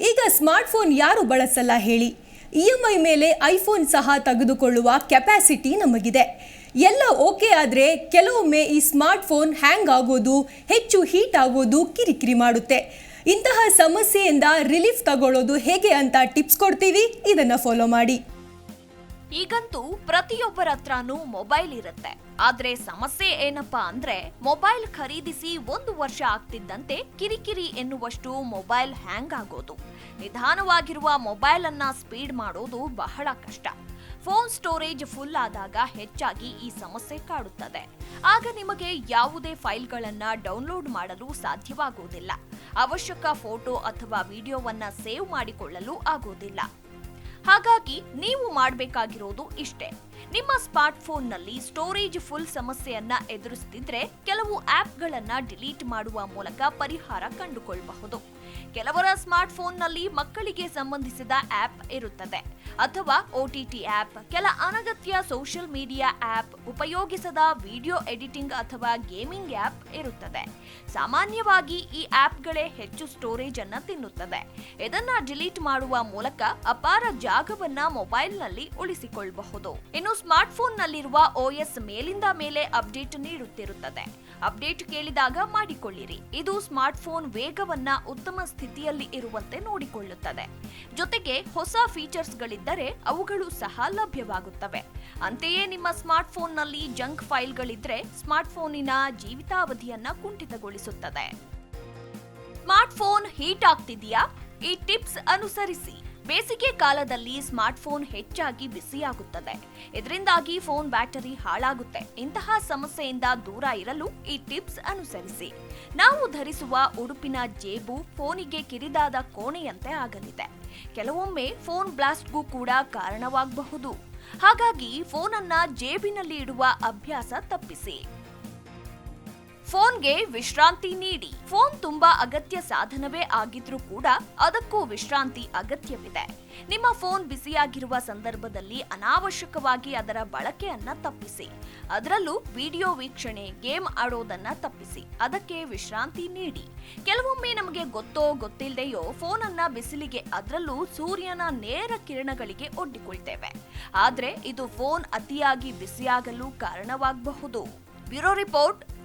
ಈಗ ಸ್ಮಾರ್ಟ್ಫೋನ್ ಯಾರು ಬಳಸಲ್ಲ ಹೇಳಿ? ಇ ಎಂ ಐ ಮೇಲೆ ಐಫೋನ್ ಸಹ ತೆಗೆದುಕೊಳ್ಳುವ ಕೆಪಾಸಿಟಿ ನಮಗಿದೆ. ಎಲ್ಲ ಓಕೆ ಆದರೆ ಕೆಲವೊಮ್ಮೆ ಈ ಸ್ಮಾರ್ಟ್ಫೋನ್ ಹ್ಯಾಂಗ್ ಆಗೋದು, ಹೆಚ್ಚು ಹೀಟ್ ಆಗೋದು ಕಿರಿಕಿರಿ ಮಾಡುತ್ತೆ. ಇಂತಹ ಸಮಸ್ಯೆಯಿಂದ ರಿಲೀಫ್ ತಗೊಳ್ಳೋದು ಹೇಗೆ ಅಂತ ಟಿಪ್ಸ್ ಕೊಡ್ತೀವಿ? ಇದನ್ನು ಫಾಲೋ ಮಾಡಿ. ಈಗಂತೂ ಪ್ರತಿಯೊಬ್ಬರ ಹತ್ರನೂ ಮೊಬೈಲ್ ಇರುತ್ತೆ. ಆದ್ರೆ ಸಮಸ್ಯೆ ಏನಪ್ಪಾ ಅಂದ್ರೆ ಮೊಬೈಲ್ ಖರೀದಿಸಿ ಒಂದು ವರ್ಷ ಆಗ್ತಿದ್ದಂತೆ ಕಿರಿಕಿರಿ ಎನ್ನುವಷ್ಟು ಮೊಬೈಲ್ ಹ್ಯಾಂಗ್ ಆಗೋದು. ನಿಧಾನವಾಗಿರುವ ಮೊಬೈಲ್ ಅನ್ನ ಸ್ಪೀಡ್ ಮಾಡೋದು ಬಹಳ ಕಷ್ಟ. ಫೋನ್ ಸ್ಟೋರೇಜ್ ಫುಲ್ ಆದಾಗ ಹೆಚ್ಚಾಗಿ ಈ ಸಮಸ್ಯೆ ಕಾಡುತ್ತದೆ. ಆಗ ನಿಮಗೆ ಯಾವುದೇ ಫೈಲ್ಗಳನ್ನ ಡೌನ್ಲೋಡ್ ಮಾಡಲು ಸಾಧ್ಯವಾಗುವುದಿಲ್ಲ ಅವಶ್ಯಕ ಫೋಟೋ ಅಥವಾ ವಿಡಿಯೋವನ್ನ ಸೇವ್ ಮಾಡಿಕೊಳ್ಳಲು ಆಗೋದಿಲ್ಲ. ಹಾಗಾಗಿ ನೀವು ಮಾಡಬೇಕಾಗಿರೋದು ಇಷ್ಟೇ. ನಿಮ್ಮ ಸ್ಮಾರ್ಟ್ ಸ್ಮಾರ್ಟ್ಫೋನ್ನಲ್ಲಿ ಸ್ಟೋರೇಜ್ ಫುಲ್ ಸಮಸ್ಯೆಯನ್ನ ಎದುರಿಸುತ್ತಿದ್ರೆ ಕೆಲವು ಆಪ್ಗಳನ್ನ ಡಿಲೀಟ್ ಮಾಡುವ ಮೂಲಕ ಪರಿಹಾರ ಕಂಡುಕೊಳ್ಳಬಹುದು ಕೆಲವರ ಸ್ಮಾರ್ಟ್ ಸ್ಮಾರ್ಟ್ಫೋನ್ನಲ್ಲಿ ಮಕ್ಕಳಿಗೆ ಸಂಬಂಧಿಸಿದ ಆಪ್ ಇರುತ್ತದೆ. ಅಥವಾ ಒಟಿಟಿ ಆಪ್ ಕೆಲ ಅನಗತ್ಯ ಸೋಷಿಯಲ್ ಮೀಡಿಯಾ ಆಪ್ ಉಪಯೋಗಿಸದ ವಿಡಿಯೋ ಎಡಿಟಿಂಗ್ ಅಥವಾ ಗೇಮಿಂಗ್ ಆಪ್ ಇರುತ್ತದೆ. ಸಾಮಾನ್ಯವಾಗಿ ಈ ಆಪ್ಗಳೇ ಹೆಚ್ಚು ಸ್ಟೋರೇಜ್ ಅನ್ನು ತಿನ್ನುತ್ತದೆ. ಇದನ್ನ ಡಿಲೀಟ್ ಮಾಡುವ ಮೂಲಕ ಅಪಾರ ಜಾಗವನ್ನ ಮೊಬೈಲ್ನಲ್ಲಿ ಉಳಿಸಿಕೊಳ್ಳಬಹುದು ಇನ್ನು ಸ್ಮಾರ್ಟ್ಫೋನ್ನಲ್ಲಿರುವ ಓಎಸ್ ಮೇಲಿಂದ ಮೇಲೆ ಅಪ್ಡೇಟ್ ನೀಡುತ್ತಿರುತ್ತದೆ. ಅಪ್ಡೇಟ್ ಕೇಳಿದಾಗ ಮಾಡಿಕೊಳ್ಳಿರಿ. ಇದು ಸ್ಮಾರ್ಟ್ಫೋನ್ ವೇಗವನ್ನ ಉತ್ತಮ ಸ್ಥಿತಿಯಲ್ಲಿ ಇರುವಂತೆ ನೋಡಿಕೊಳ್ಳುತ್ತದೆ. ಜೊತೆಗೆ ಹೊಸ ಫೀಚರ್ಸ್ಗಳಿದ್ದರೆ ಅವುಗಳು ಸಹ ಲಭ್ಯವಾಗುತ್ತವೆ. ಅಂತೆಯೇ ನಿಮ್ಮ ಸ್ಮಾರ್ಟ್ಫೋನ್ನಲ್ಲಿ ಜಂಕ್ ಫೈಲ್ಗಳಿದ್ರೆ ಸ್ಮಾರ್ಟ್ಫೋನಿನ ಜೀವಿತಾವಧಿಯನ್ನ ಕುಂಠಿತಗೊಳಿಸುತ್ತದೆ. ಸ್ಮಾರ್ಟ್ಫೋನ್ ಹೀಟ್ ಆಗ್ತಿದೆಯಾ? ಈ ಟಿಪ್ಸ್ ಅನುಸರಿಸಿ. ಬೇಸಿಗೆ ಕಾಲದಲ್ಲಿ ಸ್ಮಾರ್ಟ್ಫೋನ್ ಹೆಚ್ಚಾಗಿ ಬಿಸಿಯಾಗುತ್ತದೆ ಇದರಿಂದಾಗಿ ಫೋನ್ ಬ್ಯಾಟರಿ ಹಾಳಾಗುತ್ತೆ. ಇಂತಹ ಸಮಸ್ಯೆಯಿಂದ ದೂರ ಇರಲು ಈ ಟಿಪ್ಸ್ ಅನುಸರಿಸಿ. ನಾವು ಧರಿಸುವ ಉಡುಪಿನ ಜೇಬು ಫೋನಿಗೆ ಕಿರಿದಾದ ಕೋಣೆಯಂತೆ ಆಗಲಿದೆ. ಕೆಲವೊಮ್ಮೆ ಫೋನ್ ಬ್ಲಾಸ್ಟ್ಗೂ ಕೂಡ ಕಾರಣವಾಗಬಹುದು. ಹಾಗಾಗಿ ಫೋನನ್ನ ಜೇಬಿನಲ್ಲಿ ಇಡುವ ಅಭ್ಯಾಸ ತಪ್ಪಿಸಿ. ಫೋನ್ಗೆ ವಿಶ್ರಾಂತಿ ನೀಡಿ. ಫೋನ್ ತುಂಬಾ ಅಗತ್ಯ ಸಾಧನವೇ ಆಗಿದ್ರೂ ಕೂಡ ಅದಕ್ಕೂ ವಿಶ್ರಾಂತಿ ಅಗತ್ಯವಿದೆ. ನಿಮ್ಮ ಫೋನ್ ಬಿಸಿಯಾಗಿರುವ ಸಂದರ್ಭದಲ್ಲಿ ಅನಾವಶ್ಯಕವಾಗಿ ಅದರ ಬಳಕೆಯನ್ನ ತಪ್ಪಿಸಿ. ಅದರಲ್ಲೂ ವಿಡಿಯೋ ವೀಕ್ಷಣೆ, ಗೇಮ್ ಆಡೋದನ್ನ ತಪ್ಪಿಸಿ. ಅದಕ್ಕೆ ವಿಶ್ರಾಂತಿ ನೀಡಿ. ಕೆಲವೊಮ್ಮೆ ನಮಗೆ ಗೊತ್ತೋ ಗೊತ್ತಿಲ್ಲದೆಯೋ ಫೋನ್ ಅನ್ನ ಬಿಸಿಲಿಗೆ ಅದರಲ್ಲೂ ಸೂರ್ಯನ ನೇರ ಕಿರಣಗಳಿಗೆ ಒಡ್ಡಿಕೊಳ್ತೇವೆ. ಆದ್ರೆ ಇದು ಫೋನ್ ಅತಿಯಾಗಿ ಬಿಸಿಯಾಗಲು ಕಾರಣವಾಗಬಹುದು. Bureau report